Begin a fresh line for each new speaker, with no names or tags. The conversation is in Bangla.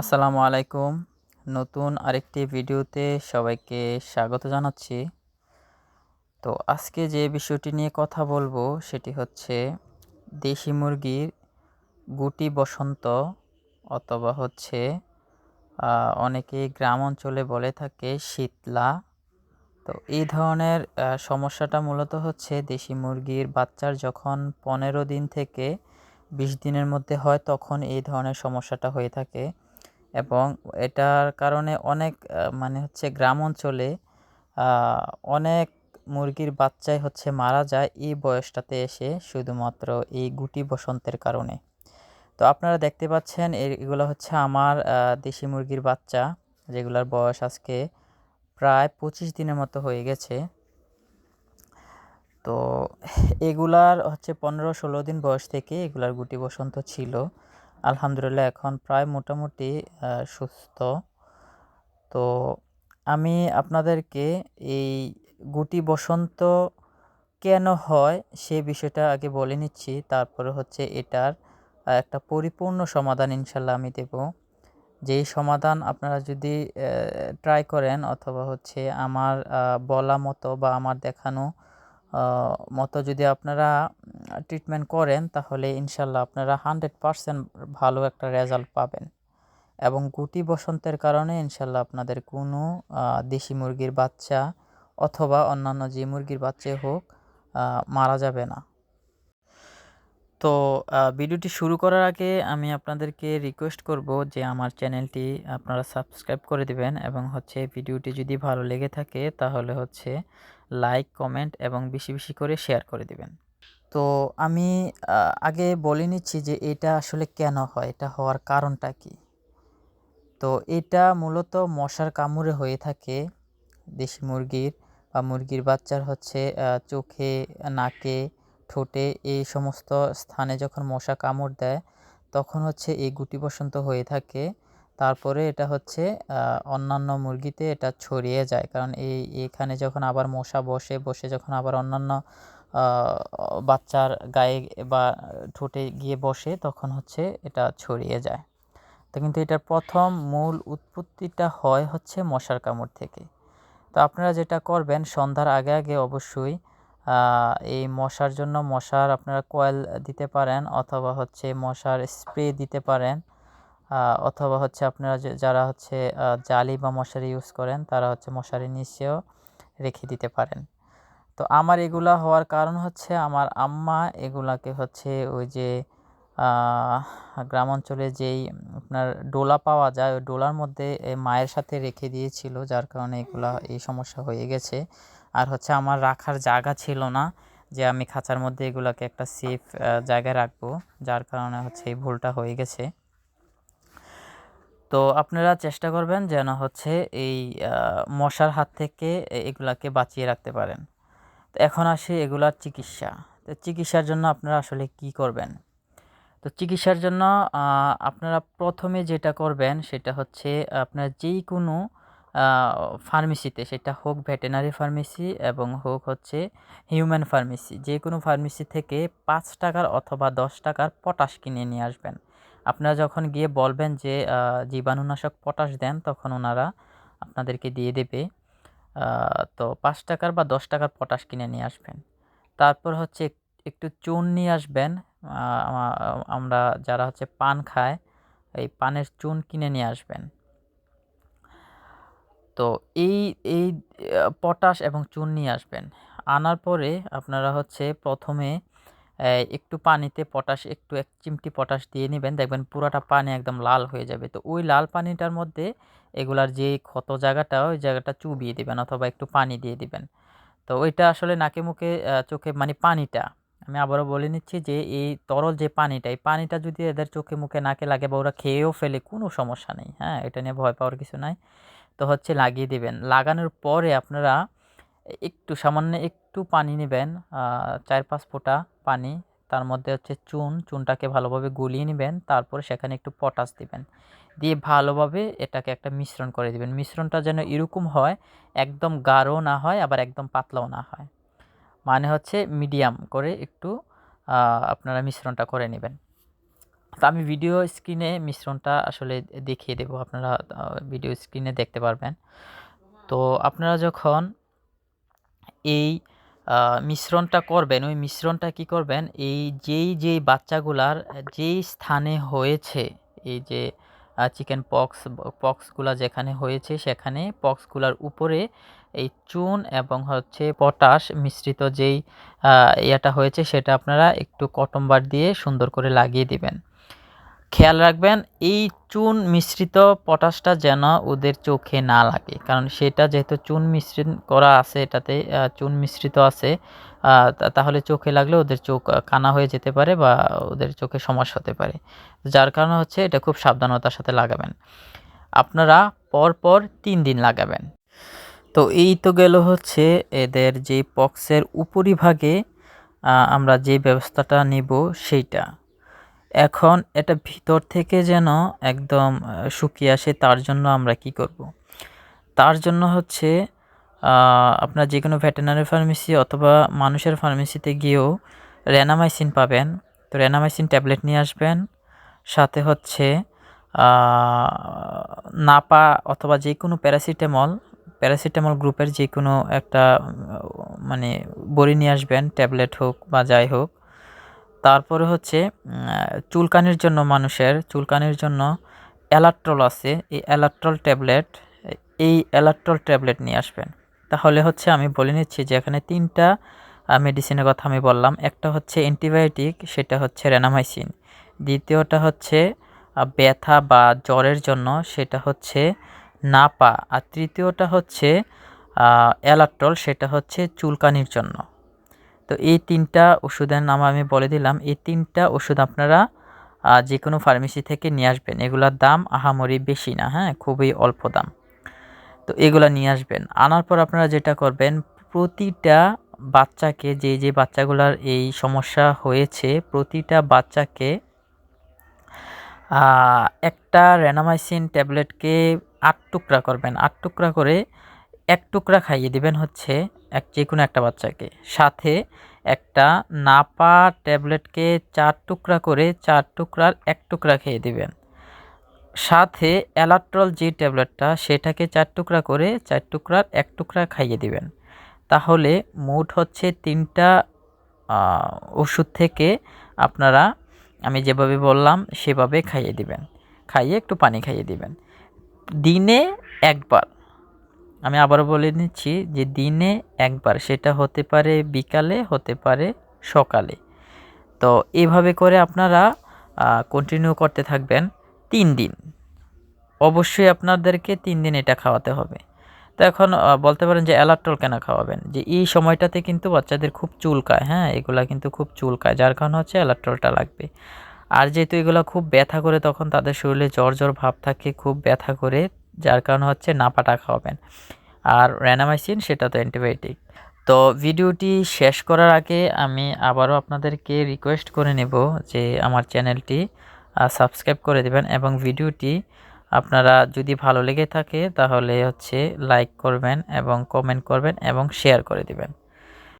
আসসালামু আলাইকুম। নতুন আরেকটি ভিডিওতে সবাইকে স্বাগত জানাচ্ছি। তো আজকে যে বিষয়টি নিয়ে কথা বলব সেটি হচ্ছে দেশি মুরগির গুটি বসন্ত অথবা হচ্ছে অনেকে গ্রাম অঞ্চলে বলে থাকে শীতলা। তো এই ধরনের সমস্যাটা মূলত হচ্ছে দেশি মুরগির বাচ্চার যখন পনেরো দিন থেকে বিশ দিনের মধ্যে হয় তখন এই ধরনের সমস্যাটা হয়ে থাকে। এবং এটার কারণে অনেক মানে হচ্ছে গ্রাম অঞ্চলে অনেক মুরগির বাচ্চাই হচ্ছে মারা যায় এই বয়সটাতে এসে শুধুমাত্র এই গুটি বসন্তের কারণে। তো আপনারা দেখতে পাচ্ছেন, এগুলো হচ্ছে আমার দেশি মুরগির বাচ্চা, যেগুলোর বয়স আজকে প্রায় পঁচিশ দিনের মতো হয়ে গেছে। তো এগুলার হচ্ছে পনেরো ষোলো দিন বয়স থেকে এগুলার গুটি বসন্ত ছিল। আলহামদুলিল্লাহ এখন প্রায় মোটামুটি সুস্থ। তো আমি আপনাদেরকে এই গুটি বসন্ত কেন হয় সে বিষয়টা আগে বলে নিচ্ছি। তারপরে হচ্ছে এটার একটা পরিপূর্ণ সমাধান ইনশাল্লাহ আমি দেব। যেই সমাধান আপনারা যদি ট্রাই করেন অথবা হচ্ছে আমার বলা মতো বা আমার দেখানো মতো যদি আপনারা ট্রিটমেন্ট করেন, তাহলে ইনশাল্লাহ আপনারা হান্ড্রেড পারসেন্ট ভালো একটা রেজাল্ট পাবেন। এবং গুটি বসন্তের কারণে ইনশাল্লাহ আপনাদের কোনো দেশি মুরগির বাচ্চা অথবা অন্যান্য যে মুরগির বাচ্চাই হোক মারা যাবে না। তো ভিডিওটি শুরু করার আগে আমি আপনাদেরকে রিকোয়েস্ট করব যে আমার চ্যানেলটি আপনারা সাবস্ক্রাইব করে দিবেন এবং হচ্ছে ভিডিওটি যদি ভালো লেগে থাকে, তাহলে হচ্ছে লাইক কমেন্ট এবং বেশি বেশি করে শেয়ার করে দিবেন। তো আমি আগে বলে নিচ্ছি যে এটা আসলে কেন হয়, এটা হওয়ার কারণটা কি? তো এটা মূলত মশার কামড়ে হয়ে থাকে দেশি মুরগির বা মুরগির বাচ্চার হচ্ছে চোখে, নাকে, ঠোঁটে এই সমস্ত স্থানে যখন মশা কামড় দেয়, তখন হচ্ছে এই গুটি বসন্ত হয়ে থাকে। তারপরে এটা হচ্ছে অন্যান্য মুরগিতে এটা ছড়িয়ে যায়। কারণ এই, এখানে যখন আবার মশা বসে বসে যখন আবার অন্যান্য বাচ্চার গায়ে বা ঠোঁটে গিয়ে বসে, তখন হচ্ছে এটা ছড়িয়ে যায়। তো কিন্তু এটার প্রথম মূল উৎপত্তিটা হয় হচ্ছে মশার কামড় থেকে। তো আপনারা যেটা করবেন, সন্ধ্যার আগে আগে অবশ্যই এই মশার জন্য মশার আপনারা কয়েল দিতে পারেন, অথবা হচ্ছে মশার স্প্রে দিতে পারেন। অথবা হচ্ছে আপনারা যারা হচ্ছে জালি বা মশারি ইউজ করেন, তারা হচ্ছে মশারি নিচেও রেখে দিতে পারেন। তো আমার এগুলা হওয়ার কারণ হচ্ছে, আমার আম্মা এগুলাকে হচ্ছে ওই যে গ্রাম অঞ্চলে যেই আপনার ডোলা পাওয়া যায়, ওই ডোলার মধ্যে মায়ের সাথে রেখে দিয়েছিল, যার কারণে এগুলা এই সমস্যা হয়ে গেছে। আর হচ্ছে আমার রাখার জায়গা ছিল না, যে আমি খাঁচার মধ্যে এগুলাকে একটা সেফ জায়গায় রাখব, যার কারণে হচ্ছে এই ভুলটা হয়ে গেছে। তো আপনারা চেষ্টা করবেন যেন হচ্ছে এই মশার হাত থেকে এগুলাকে বাঁচিয়ে রাখতে পারেন। তো এখন আসে এগুলার চিকিৎসা। তো চিকিৎসার জন্য আপনারা আসলে কি করবেন? তো চিকিৎসার জন্য আপনারা প্রথমে যেটা করবেন সেটা হচ্ছে আপনার যেই কোনো ফার্মেসিতে সেটা হোক ভেটেনারি ফার্মেসি এবং হোক হচ্ছে হিউম্যান ফার্মেসি যে কোনো ফার্মেসি থেকে পাঁচ টাকার অথবা দশ টাকার পটাশ কিনে নিয়ে আসবেন। আপনারা যখন গিয়ে বলবেন যে জীবাণুনাশক পটাশ দেন, তখন ওনারা আপনাদেরকে দিয়ে দেবে। তো পাঁচ টাকার বা দশ টাকার পটাশ কিনে নিয়ে আসবেন। তারপর হচ্ছে একটু চুন নিয়ে আসবেন। আমরা যারা হচ্ছে পান খায়, এই পানের চুন কিনে নিয়ে আসবেন। তো এই এই পটাশ এবং চুন নিয়ে আসবেন। আনার পরে আপনারা হচ্ছে প্রথমে একটু পানিতে পটাশ, একটু এক চিমটি পটাশ দিয়ে নেবেন। দেখবেন পুরাটা পানি একদম লাল হয়ে যাবে। তো ওই লাল পানিটার মধ্যে এগুলার যে ক্ষত জায়গাটা, ওই জায়গাটা চুবিয়ে দিবেন অথবা একটু পানি দিয়ে দিবেন। তো ওইটা আসলে নাকে মুখে চোখে মানে পানিটা, আমি আবারও বলে নিচ্ছি যে এই তরল যে পানিটা, এই পানিটা যদি এদের চোখে মুখে, নাকে লাগে বা ওরা খেয়েও ফেলে, কোনো সমস্যা নেই। হ্যাঁ এটা নিয়ে ভয় পাওয়ার কিছু নাই। তো হচ্ছে লাগিয়ে দিবেন। লাগানোর পরে আপনারা একটু সামান্য একটু পানি নেবেন চার পাঁচ ফোঁটা পানি, তার মধ্যে হচ্ছে চুন, চুনটাকে ভালোভাবে গুলিয়ে নেবেন, তারপরে সেখানে একটু পটাশ দিবেন। দিয়ে ভালোভাবে এটাকে একটা মিশ্রণ করে দিবেন। মিশ্রণটা যেন এরকম হয়, একদম গাঢ় না হয়, আবার একদম পাতলাও না হয়। মানে হচ্ছে মিডিয়াম করে একটু আপনারা মিশ্রণটা করে নেবেন। তো আমি ভিডিও স্ক্রিনে মিশ্রণটা আসলে দেখিয়ে দেব, আপনারা ভিডিও স্ক্রিনে দেখতে পারবেন। তো আপনারা যখন এই মিশ্রণটা করবেন। ওই মিশ্রণটা কি করবেন? এই যেই যেই বাচ্চাগুলার, যেই স্থানে হয়েছে, এই যে চিকেন পক্স, পক্সগুলা যেখানে হয়েছে, সেখানে পক্সগুলার উপরে এই চুন এবং হচ্ছে পটাশ মিশ্রিত যেই ইয়েটা হয়েছে, সেটা আপনারা একটু কটন বার দিয়ে সুন্দর করে লাগিয়ে দিবেন। খেয়াল রাখবেন, এই চুন মিশ্রিত পটাশটা যেন ওদের চোখে না লাগে। কারণ সেটা যেহেতু চুন মিশ্রণ করা আছে, এটাতে চুন মিশ্রিত আছে তাহলে চোখে লাগলে ওদের চোখ কানা হয়ে যেতে পারে বা ওদের চোখে সমস্যা হতে পারে। যার কারণে হচ্ছে এটা খুব সাবধানতার সাথে লাগাবেন। আপনারা পর পর তিন দিন লাগাবেন। তো এই তো গেল হচ্ছে এদের যে পক্সের উপরিভাগে আমরা যে ব্যবস্থাটা নেব সেইটা। এখন এটা ভিতর থেকে যেন একদম শুকিয়ে আসে, তার জন্য আমরা কি করব? তার জন্য হচ্ছে আপনার যে কোনো ভেটেনারি ফার্মেসি অথবা মানুষের ফার্মেসিতে গিয়েও রেনামাইসিন পাবেন। তো রেনামাইসিন ট্যাবলেট নিয়ে আসবেন। সাথে হচ্ছে নাপা অথবা যে কোনো প্যারাসিটামল প্যারাসিটামল গ্রুপের যে কোনো একটা মানে বড়ি নিয়ে আসবেন, ট্যাবলেট হোক বা যাই হোক। তারপরে হচ্ছে চুলকানির জন্য মানুষের, চুলকানির জন্য অ্যালাট্রল আছে, এই অ্যালাট্রল ট্যাবলেট, এই অ্যালাট্রল ট্যাবলেট নিয়ে আসবেন। তাহলে হচ্ছে আমি বলে নিচ্ছি যে এখানে তিনটা মেডিসিনের কথা আমি বললাম। একটা হচ্ছে অ্যান্টিবায়োটিক সেটা হচ্ছে রেনামাইসিন দ্বিতীয়টা হচ্ছে ব্যথা বা জ্বরের জন্য, সেটা হচ্ছে নাপা। আর তৃতীয়টা হচ্ছে অ্যালাট্রল সেটা হচ্ছে চুলকানির জন্য। তো এই তিনটা ওষুধের নাম আমি বলে দিলাম। এই তিনটা ওষুধ আপনারা যে কোনো ফার্মেসি থেকে নিয়ে আসবেন। এগুলোর দাম আহামরি বেশি না হ্যাঁ? খুবই অল্প দাম। তো এগুলা নিয়ে আসবেন। আনার পর আপনারা যেটা করবেন, প্রতিটা বাচ্চাকে, যে যে বাচ্চাগুলার এই সমস্যা হয়েছে, প্রতিটা বাচ্চাকে একটা রেনামাইসিন ট্যাবলেটকে আট টুকরা করবেন। আট টুকরা করে এক টুকরা খাইয়ে দিবেন হচ্ছে এক যে কোনো একটা বাচ্চাকে। সাথে একটা নাপা ট্যাবলেটকে চার টুকরা করে চার টুকরার এক টুকরা খেয়ে দিবেন। সাথে অ্যালাট্রল যে ট্যাবলেটটা সেটাকে চার টুকরা করে চার টুকরার এক টুকরা খাইয়ে দিবেন। তাহলে মোট হচ্ছে তিনটা ওষুধ থেকে আপনারা, আমি যেভাবে বললাম সেভাবে খাইয়ে দিবেন। খাইয়ে একটু পানি খাইয়ে দিবেন। দিনে একবার আমি আবারও বলে নিচ্ছি যে দিনে একবার, সেটা হতে পারে বিকালে, হতে পারে সকালে। তো এভাবে করে আপনারা কন্টিনিউ করতে থাকবেন তিন দিন। অবশ্যই আপনাদেরকে তিন দিন এটা খাওয়াতে হবে। তো এখন বলতে পারেন যে অ্যালাট্রল কেন খাওয়াবেন? যে এই সময়টাতে কিন্তু বাচ্চাদের খুব চুলকায় হ্যাঁ? এগুলা কিন্তু খুব চুলকায়, যার কারণ হচ্ছে অ্যালাট্রলটা লাগবে। আর যেহেতু এগুলো খুব ব্যথা করে, তখন তাদের শরীরে জ্বর জ্বর ভাব থাকে, খুব ব্যথা করে যার কারণে হচ্ছে নাপাটা খাওয়াবেন। আর র্যানামাইসিন সেটা তো অ্যান্টিবায়োটিক তো ভিডিওটি শেষ করার আগে আমি আবারও আপনাদেরকে রিকোয়েস্ট করে নেব যে আমার চ্যানেলটি সাবস্ক্রাইব করে দেবেন এবং ভিডিওটি আপনারা যদি ভালো লেগে থাকে তাহলে হচ্ছে লাইক করবেন এবং কমেন্ট করবেন এবং শেয়ার করে দিবেন।